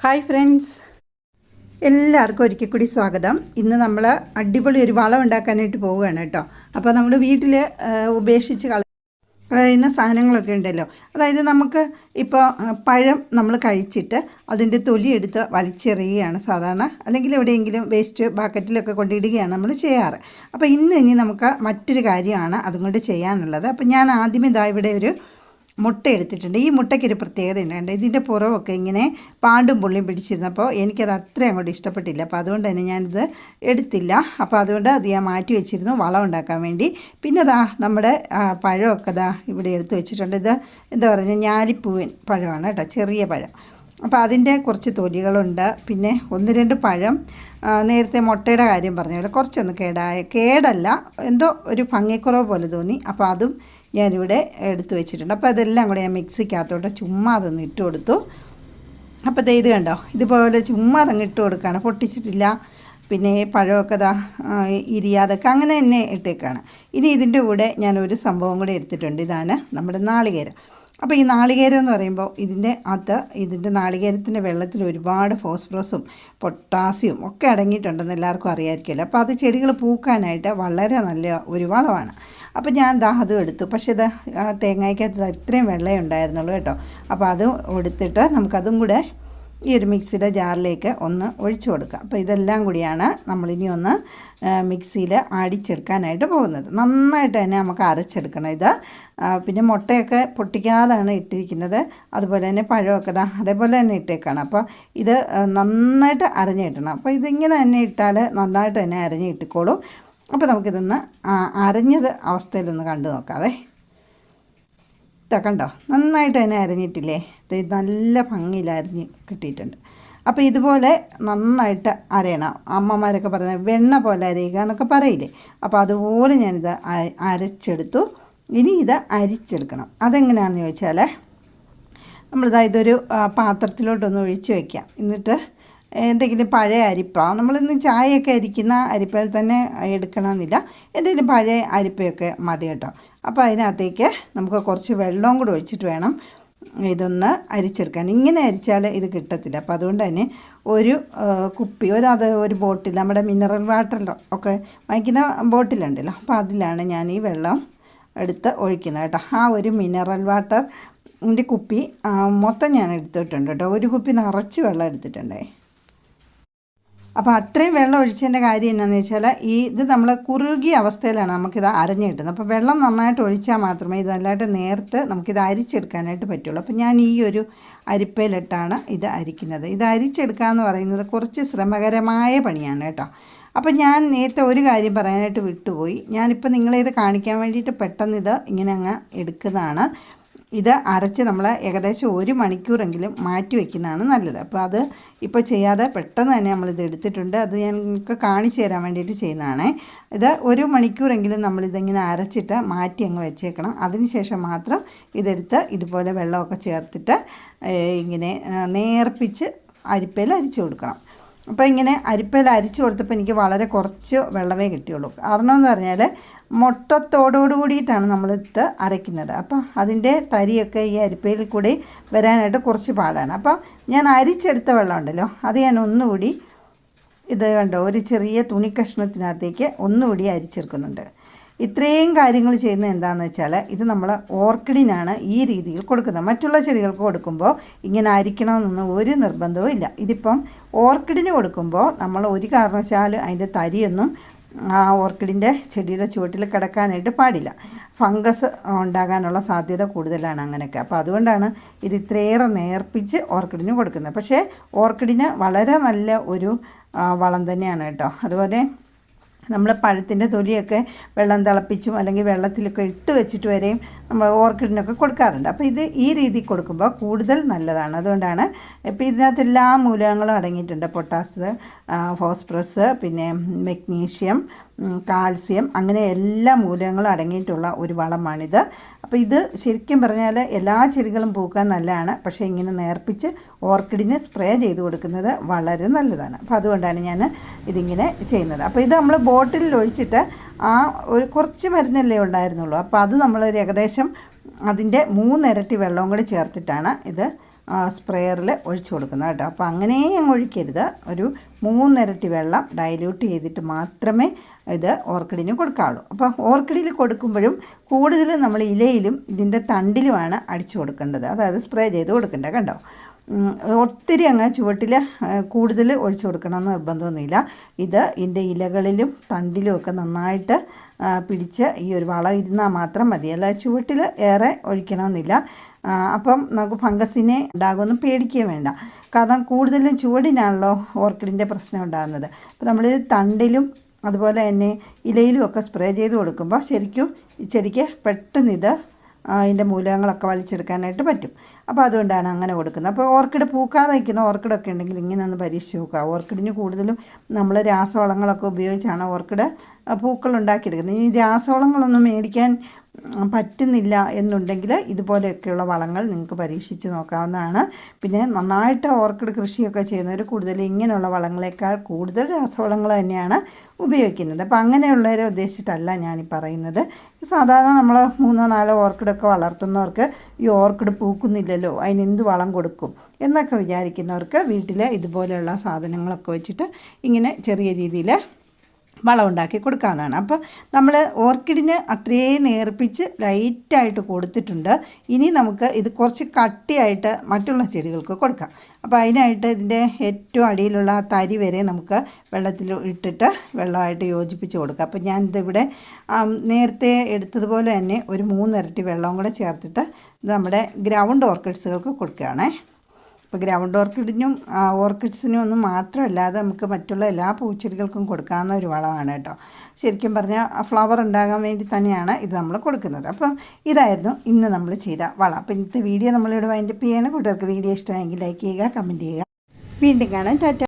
Hi friends. എല്ലാവർക്കും ഒരിക്കൽ കൂടി സ്വാഗതം. ഇന്ന് നമ്മൾ അടിപൊളി ഒരു വളം ഉണ്ടാക്കാനായിട്ട് പോവുകയാണ് കേട്ടോ. അപ്പോൾ നമ്മൾ വീട്ടിൽ ഉപേക്ഷിച്ച് കളയുന്ന സാധനങ്ങളൊക്കെ ഉണ്ടല്ലോ. അതായത് നമുക്ക് ഇപ്പോൾ പഴം നമ്മൾ കഴിച്ചിട്ട് അതിന്റെ തൊലി എടുത്ത് വലിച്ചെറിയുകയാണ് സാധാരണ. അല്ലെങ്കിൽ എവിടെയെങ്കിലും വേസ്റ്റ് ബാക്കറ്റിലൊക്കെ കൊണ്ടിടുകയാണ് നമ്മൾ ചെയ്യാറ്. അപ്പോൾ ഇന്ന് ഇനി നമുക്ക് മറ്റൊരു കാര്യമാണ് അതും കൊണ്ട് ചെയ്യാനുള്ളത്. അപ്പോൾ ഞാൻ ആദ്യമേ ഇതാ ഇവിടെ ഒരു മുട്ട എടുത്തിട്ടുണ്ട്. ഈ മുട്ടയ്ക്കൊരു പ്രത്യേകത ഉണ്ട്. ഇതിന്റെ പുറമൊക്കെ ഇങ്ങനെ പാണ്ടും പുള്ളിയും പിടിച്ചിരുന്നപ്പോൾ എനിക്കത് അത്രയും അങ്ങോട്ട് ഇഷ്ടപ്പെട്ടില്ല. അപ്പോൾ അതുകൊണ്ട് തന്നെ ഞാനിത് എടുത്തില്ല. അപ്പോൾ അതുകൊണ്ട് അത് ഞാൻ മാറ്റി വെച്ചിരുന്നു. വളം ഉണ്ടാക്കാൻ വേണ്ടി. പിന്നെ ദാ നമ്മുടെ പഴമൊക്കെ ദാ ഇവിടെ എടുത്ത് വെച്ചിട്ടുണ്ട്. ഇത് എന്താ പറയുക ഞാലിപ്പൂവൻ പഴമാണ് കേട്ടോ. ചെറിയ പഴം. അപ്പോൾ അതിന്റെ കുറച്ച് തൊലികളുണ്ട്. പിന്നെ ഒന്ന് രണ്ട് പഴം. നേരത്തെ മുട്ടയുടെ കാര്യം പറഞ്ഞ പോലെ കുറച്ചൊന്ന് കേടായ കേടല്ല. എന്തോ ഒരു ഭംഗിക്കുറവ് പോലെ തോന്നി. അപ്പോൾ അതും ഞാനിവിടെ എടുത്തു വെച്ചിട്ടുണ്ട്. അപ്പോൾ അതെല്ലാം കൂടെ ഞാൻ മിക്സിക്കകത്തോട്ട് ചുമ്മാ അതൊന്ന് ഇട്ട് കൊടുത്തു. അപ്പോൾ ഇത് കണ്ടോ? ഇതുപോലെ ചുമ്മാ അതങ്ങ് ഇട്ട് കൊടുക്കുകയാണ്. പൊട്ടിച്ചിട്ടില്ല. പിന്നെ പഴമൊക്കെ ആ, ഇരിയാതൊക്കെ അങ്ങനെ തന്നെ ഇട്ടേക്കാണ്. ഇനി ഇതിന്റെ കൂടെ ഞാൻ ഒരു സംഭവം കൂടെ എടുത്തിട്ടുണ്ട്. ഇതാണ് നമ്മുടെ നാളികേരം. അപ്പോൾ ഈ നാളികേരം എന്ന് പറയുമ്പോൾ ഇതിന്റെ അകത്ത് ഇതിന്റെ നാളികേരത്തിന്റെ വെള്ളത്തിൽ ഒരുപാട് ഫോസ്ഫറസും പൊട്ടാസ്യവും ഒക്കെ അടങ്ങിയിട്ടുണ്ടെന്ന് എല്ലാവർക്കും അറിയാമായിരിക്കുമല്ലോ അപ്പോൾ അത് ചെടികൾ പൂക്കാനായിട്ട് വളരെ നല്ല ഒരു വളമാണ്. അപ്പോൾ ഞാൻ ദാ അതും എടുത്തു. പക്ഷേ ഇത് ആ തേങ്ങയ്ക്കകത്ത് ഇത്രയും വെള്ളമേ ഉണ്ടായിരുന്നുള്ളൂ കേട്ടോ. അപ്പോൾ അത് എടുത്തിട്ട് നമുക്കതും കൂടെ ഈ ഒരു മിക്സിയുടെ ജാറിലേക്ക് ഒന്ന് ഒഴിച്ചു കൊടുക്കുക അപ്പോൾ ഇതെല്ലാം കൂടിയാണ് നമ്മളിനി ഒന്ന് മിക്സിയിൽ അടിച്ചെടുക്കാനായിട്ട് പോകുന്നത്. നന്നായിട്ട് തന്നെ നമുക്ക് അരച്ചെടുക്കണം ഇത്. പിന്നെ മുട്ടയൊക്കെ പൊട്ടിക്കാതാണ് ഇട്ടിരിക്കുന്നത്. അതുപോലെ തന്നെ പഴമൊക്കെ ദാ അതേപോലെ തന്നെ ഇട്ടേക്കാണ്. അപ്പോൾ ഇത് നന്നായിട്ട് അരഞ്ഞിട്ടണം അപ്പോൾ ഇതിങ്ങനെ തന്നെ ഇട്ടാൽ നന്നായിട്ട് തന്നെ അരഞ്ഞ് കിട്ടിക്കോളും അപ്പോൾ നമുക്കിതൊന്ന് അരഞ്ഞത് അവസ്ഥയിലൊന്ന് കണ്ടു നോക്കാവേ. കണ്ടോ? നന്നായിട്ട് തന്നെ അരഞ്ഞിട്ടില്ലേ? ഇത് നല്ല ഭംഗിയിൽ അരഞ്ഞ് കിട്ടിയിട്ടുണ്ട്. അപ്പോൾ ഇതുപോലെ നന്നായിട്ട് അരയണം. അമ്മമാരൊക്കെ പറയുന്നത് വെണ്ണ പോലെ അരയുക എന്നൊക്കെ പറയില്ലേ? അപ്പോൾ അതുപോലെ ഞാനിത് അരച്ചെടുത്തു. ഇനി ഇത് അരിച്ചെടുക്കണം. അതെങ്ങനെയാണെന്ന് ചോദിച്ചാൽ നമ്മളിതാ ഇതൊരു ആ, പാത്രത്തിലോട്ടൊന്ന് ഒഴിച്ച് വയ്ക്കാം എന്നിട്ട് എന്തെങ്കിലും പഴയ അരിപ്പ നമ്മളിന്ന് ചായയൊക്കെ അരിക്കുന്ന അരിപ്പയിൽ തന്നെ എടുക്കണമെന്നില്ല. എന്തെങ്കിലും പഴയ അരിപ്പയൊക്കെ മതി കേട്ടോ. അപ്പോൾ അതിനകത്തേക്ക് നമുക്ക് കുറച്ച് വെള്ളവും കൂടി ഒഴിച്ചിട്ട് വേണം ഇതൊന്ന് അരിച്ചെടുക്കാൻ. ഇങ്ങനെ അരിച്ചാൽ ഇത് കിട്ടത്തില്ല. അപ്പോൾ അതുകൊണ്ട് തന്നെ ഒരു കുപ്പി ഒരു അത് ഒരു ബോട്ടിൽ നമ്മുടെ മിനറൽ വാട്ടറിലോ ഒക്കെ വാങ്ങിക്കുന്ന ബോട്ടിലുണ്ടല്ലോ. അപ്പോൾ അതിലാണ് ഞാൻ ഈ വെള്ളം എടുത്ത് ഒഴിക്കുന്നത് കേട്ടോ. ആ ഒരു മിനറൽ വാട്ടർ ന്റെ കുപ്പി മൊത്തം ഞാൻ എടുത്തിട്ടുണ്ട് കേട്ടോ. ഒരു കുപ്പി നിറച്ച് വെള്ളം എടുത്തിട്ടുണ്ടേ. അപ്പോൾ അത്രയും വെള്ളം ഒഴിച്ചതിന്റെ കാര്യം എന്നാന്ന് വെച്ചാൽ ഈ ഇത് നമ്മൾ കുറുകിയ അവസ്ഥയിലാണ് നമുക്കിത് അരഞ്ഞു കിട്ടുന്നത്. അപ്പോൾ വെള്ളം നന്നായിട്ട് ഒഴിച്ചാൽ മാത്രമേ ഇത് നല്ലതായിട്ട് നേർത്ത് നമുക്കിത് അരിച്ചെടുക്കാനായിട്ട് പറ്റുള്ളൂ. അപ്പോൾ ഞാൻ ഈ ഒരു അരിപ്പയിലിട്ടാണ് ഇത് അരിക്കുന്നത്. ഇത് അരിച്ചെടുക്കുക എന്ന് പറയുന്നത് കുറച്ച് ശ്രമകരമായ പണിയാണ് കേട്ടോ. അപ്പോൾ ഞാൻ നേരത്തെ ഒരു കാര്യം പറയാനായിട്ട് വിട്ടുപോയി. ഞാനിപ്പോൾ നിങ്ങളെ ഇത് കാണിക്കാൻ വേണ്ടിയിട്ട് പെട്ടെന്ന് ഇത് ഇങ്ങനെ അങ്ങ് എടുക്കുന്നതാണ്. ഇത് അരച്ച് നമ്മൾ ഏകദേശം ഒരു മണിക്കൂറെങ്കിലും മാറ്റി വയ്ക്കുന്നതാണ് നല്ലത്. അപ്പോൾ അത് ഇപ്പോൾ ചെയ്യാതെ പെട്ടെന്ന് തന്നെ നമ്മളിത് എടുത്തിട്ടുണ്ട്. അത് ഞാൻ നിങ്ങൾക്ക് കാണിച്ചു തരാൻ വേണ്ടിയിട്ട് ചെയ്യുന്നതാണ്. ഇത് ഒരു മണിക്കൂറെങ്കിലും നമ്മളിതിങ്ങനെ അരച്ചിട്ട് മാറ്റി അങ്ങ് വെച്ചേക്കണം. അതിനുശേഷം മാത്രം ഇതെടുത്ത് ഇതുപോലെ വെള്ളമൊക്കെ ചേർത്തിട്ട് ഇങ്ങനെ നേർപ്പിച്ച് അരിപ്പയിൽ അരിച്ചു കൊടുക്കണം. അപ്പോൾ ഇങ്ങനെ അരിപ്പയിൽ അരിച്ചു കൊടുത്തപ്പോൾ എനിക്ക് വളരെ കുറച്ച് വെള്ളമേ കിട്ടിയുള്ളൂ. കാരണം എന്ന് പറഞ്ഞാൽ മുട്ടത്തോടോട് കൂടിയിട്ടാണ് നമ്മളിട്ട് അരയ്ക്കുന്നത്. അപ്പം അതിന്റെ തരിയൊക്കെ ഈ അരിപ്പയിൽ കൂടി വരാനായിട്ട് കുറച്ച് പാടാണ്. അപ്പം ഞാൻ അരിച്ചെടുത്ത വെള്ളമുണ്ടല്ലോ അത് ഞാൻ ഒന്നുകൂടി ഇത് കണ്ടോ ഒരു ചെറിയ തുണി കഷ്ണത്തിനകത്തേക്ക് ഒന്നുകൂടി അരിച്ചെടുക്കുന്നുണ്ട്. ഇത്രയും കാര്യങ്ങൾ ചെയ്യുന്നത് എന്താണെന്ന് വെച്ചാൽ ഇത് നമ്മൾ ഓർക്കിഡിനാണ് ഈ രീതിയിൽ കൊടുക്കുന്നത്. മറ്റുള്ള ചെടികൾക്ക് കൊടുക്കുമ്പോൾ ഇങ്ങനെ അരിക്കണമെന്നൊന്നും ഒരു നിർബന്ധവും ഇല്ല. ഇതിപ്പം ഓർക്കിഡിന് കൊടുക്കുമ്പോൾ നമ്മൾ ഒരു കാരണവശാലും അതിന്റെ തരിയൊന്നും ആ ഓർക്കിഡിന്റെ ചെടിയുടെ ചുവട്ടിൽ കിടക്കാനായിട്ട് പാടില്ല. ഫംഗസ് ഉണ്ടാകാനുള്ള സാധ്യത കൂടുതലാണ് അങ്ങനെയൊക്കെ. അപ്പോൾ അതുകൊണ്ടാണ് ഇത് ഇത്രയേറെ നേർപ്പിച്ച് ഓർക്കിഡിന് കൊടുക്കുന്നത്. പക്ഷേ ഓർക്കിഡിന് വളരെ നല്ല ഒരു വളം തന്നെയാണ് കേട്ടോ. അതുപോലെ നമ്മൾ പഴത്തിന്റെ തൊലിയൊക്കെ വെള്ളം തിളപ്പിച്ചും അല്ലെങ്കിൽ വെള്ളത്തിലൊക്കെ ഇട്ട് വെച്ചിട്ട് വരെയും നമ്മൾ ഓർക്കിഡിനൊക്കെ കൊടുക്കാറുണ്ട്. അപ്പോൾ ഇത് ഈ രീതിയിൽ കൊടുക്കുമ്പോൾ കൂടുതൽ നല്ലതാണ്. അതുകൊണ്ടാണ് ഇപ്പോൾ ഇതിനകത്ത് എല്ലാ മൂലകങ്ങളും അടങ്ങിയിട്ടുണ്ട്. പൊട്ടാസ് ഫോസ്ഫറസ് പിന്നെ മെഗ്നീഷ്യം കാൽസ്യം അങ്ങനെ എല്ലാ മൂലകങ്ങളും അടങ്ങിയിട്ടുള്ള ഒരു വളമാണിത്. അപ്പോൾ ഇത് ശരിക്കും പറഞ്ഞാൽ എല്ലാ ചെടികളും പൂക്കാൻ നല്ലതാണ്. പക്ഷേ ഇങ്ങനെ നേർപ്പിച്ച് ഓർക്കിഡിന് സ്പ്രേ ചെയ്ത് കൊടുക്കുന്നത് വളരെ നല്ലതാണ്. അപ്പോൾ അതുകൊണ്ടാണ് ഞാൻ ഇതിങ്ങനെ ചെയ്യുന്നത്. അപ്പോൾ ഇത് നമ്മൾ ബോട്ടിലിൽ ഒഴിച്ചിട്ട് ആ ഒരു കുറച്ച് മരുന്നല്ലേ ഉണ്ടായിരുന്നുള്ളൂ. അപ്പോൾ അത് നമ്മളൊരു ഏകദേശം അതിന്റെ മൂന്നിരട്ടി വെള്ളവും കൂടി ചേർത്തിട്ടാണ് ഇത് സ്പ്രെയറിൽ ഒഴിച്ചു കൊടുക്കുന്നത് കേട്ടോ. അപ്പോൾ അങ്ങനെ അങ്ങ് ഒഴിക്കരുത്. ഒരു മൂന്നിരട്ടി വെള്ളം ഡൈല്യൂട്ട് ചെയ്തിട്ട് മാത്രമേ ഇത് ഓർക്കിഡിന് കൊടുക്കാവുള്ളൂ. അപ്പോൾ ഓർക്കിഡിൽ കൊടുക്കുമ്പോഴും കൂടുതൽ നമ്മൾ ഇലയിലും ഇതിന്റെ തണ്ടിലുമാണ് അടിച്ചു കൊടുക്കേണ്ടത്. അതായത് സ്പ്രേ ചെയ്ത് കൊടുക്കേണ്ടത് കണ്ടോ? ഒത്തിരി അങ്ങ് ചുവട്ടിൽ കൂടുതൽ ഒഴിച്ചു കൊടുക്കണമെന്ന് നിർബന്ധമൊന്നുമില്ല. ഇത് ഇതിന്റെ ഇലകളിലും തണ്ടിലും ഒക്കെ നന്നായിട്ട് പിടിച്ച് ഈ ഒരു വളം ഇരുന്നാൽ മാത്രം മതി. അല്ല ചുവട്ടിൽ ഏറെ ഒഴിക്കണമെന്നില്ല. അപ്പം നമുക്ക് ഫംഗസിനെ ഉണ്ടാകുമെന്ന് പേടിക്കുകയും വേണ്ട. കാരണം കൂടുതലും ചുവടിനാണല്ലോ ഓർക്കിഡിന്റെ പ്രശ്നം ഉണ്ടാകുന്നത്. അപ്പോൾ നമ്മൾ തണ്ടിലും അതുപോലെ തന്നെ ഇലയിലും ഒക്കെ സ്പ്രേ ചെയ്ത് കൊടുക്കുമ്പോൾ ശരിക്കും ഈ ചെടിക്ക് പെട്ടെന്ന് ഇത് അതിന്റെ മൂലകങ്ങളൊക്കെ വലിച്ചെടുക്കാനായിട്ട് പറ്റും. അപ്പോൾ അതുകൊണ്ടാണ് അങ്ങനെ കൊടുക്കുന്നത്. അപ്പോൾ ഓർക്കിഡ് പൂക്കാതെ നിൽക്കുന്ന ഓർക്കിഡൊക്കെ ഉണ്ടെങ്കിൽ ഇങ്ങനെ ഒന്ന് പരീക്ഷിച്ച് നോക്കുക. ഓർക്കിഡിന് കൂടുതലും നമ്മൾ രാസവളങ്ങളൊക്കെ ഉപയോഗിച്ചാണ് ഓർക്കിഡ് പൂക്കൾ ഉണ്ടാക്കിയെടുക്കുന്നത്. ഈ രാസവളങ്ങളൊന്നും മേടിക്കാൻ പറ്റുന്നില്ല എന്നുണ്ടെങ്കിൽ ഇതുപോലെയൊക്കെയുള്ള വളങ്ങൾ നിങ്ങൾക്ക് പരീക്ഷിച്ച് നോക്കാവുന്നതാണ്. പിന്നെ നന്നായിട്ട് ഓർക്കിഡ് കൃഷിയൊക്കെ ചെയ്യുന്നവർ കൂടുതൽ ഇങ്ങനെയുള്ള വളങ്ങളെക്കാൾ കൂടുതൽ രാസവളങ്ങൾ തന്നെയാണ് ഉപയോഗിക്കുന്നത്. അപ്പോൾ അങ്ങനെയുള്ളവരെ ഉദ്ദേശിച്ചിട്ടല്ല ഞാൻ പറയുന്നത്. സാധാരണ നമ്മൾ മൂന്നോ നാലോ ഓർക്കിഡൊക്കെ വളർത്തുന്നവർക്ക് ഈ ഓർക്കിഡ് പൂക്കുന്നില്ലല്ലോ അതിന് എന്ത് വളം കൊടുക്കും എന്നൊക്കെ വിചാരിക്കുന്നവർക്ക് വീട്ടിൽ ഇതുപോലെയുള്ള സാധനങ്ങളൊക്കെ വെച്ചിട്ട് ഇങ്ങനെ ചെറിയ രീതിയിൽ വളം ഉണ്ടാക്കി കൊടുക്കാവുന്നതാണ്. അപ്പോൾ നമ്മൾ ഓർക്കിഡിന് അത്രയും നേർപ്പിച്ച് ലൈറ്റായിട്ട് കൊടുത്തിട്ടുണ്ട്. ഇനി നമുക്ക് ഇത് കുറച്ച് കട്ടിയായിട്ട് മറ്റുള്ള ചെടികൾക്ക് കൊടുക്കാം. അപ്പോൾ അതിനായിട്ട് ഇതിന്റെ ഏറ്റവും അടിയിലുള്ള തരി വരെ നമുക്ക് വെള്ളത്തിൽ ഇട്ടിട്ട് വെള്ളമായിട്ട് യോജിപ്പിച്ച് കൊടുക്കാം. അപ്പോൾ ഞാനിതിവിടെ നേരത്തെ എടുത്തതുപോലെ തന്നെ ഒരു മൂന്നിരട്ടി വെള്ളം കൂടെ ചേർത്തിട്ട് നമ്മുടെ ഗ്രൗണ്ട് ഓർക്കിഡ്സുകൾക്ക് കൊടുക്കുകയാണേ. ഇപ്പോൾ ഗ്രൗണ്ട് ഓർക്കിഡിനും ഓർക്കിഡ്സിനും ഒന്നും മാത്രമല്ലാതെ നമുക്ക് മറ്റുള്ള എല്ലാ പൂച്ചെടികൾക്കും കൊടുക്കാവുന്ന ഒരു വളമാണ് കേട്ടോ. ശരിക്കും പറഞ്ഞാൽ ഫ്ലവർ ഉണ്ടാകാൻ വേണ്ടി തന്നെയാണ് ഇത് നമ്മൾ കൊടുക്കുന്നത്. അപ്പം ഇതായിരുന്നു ഇന്ന് നമ്മൾ ചെയ്ത വള. അപ്പം ഇന്നത്തെ വീഡിയോ നമ്മളിവിടെ വൈൻഡപ്പ് ചെയ്യണം. കൂട്ടുകാർക്ക് വീഡിയോ ഇഷ്ടമായെങ്കിൽ ലൈക്ക് ചെയ്യുക കമന്റ് ചെയ്യുക. വീണ്ടും കാണാം. ടാറ്റ.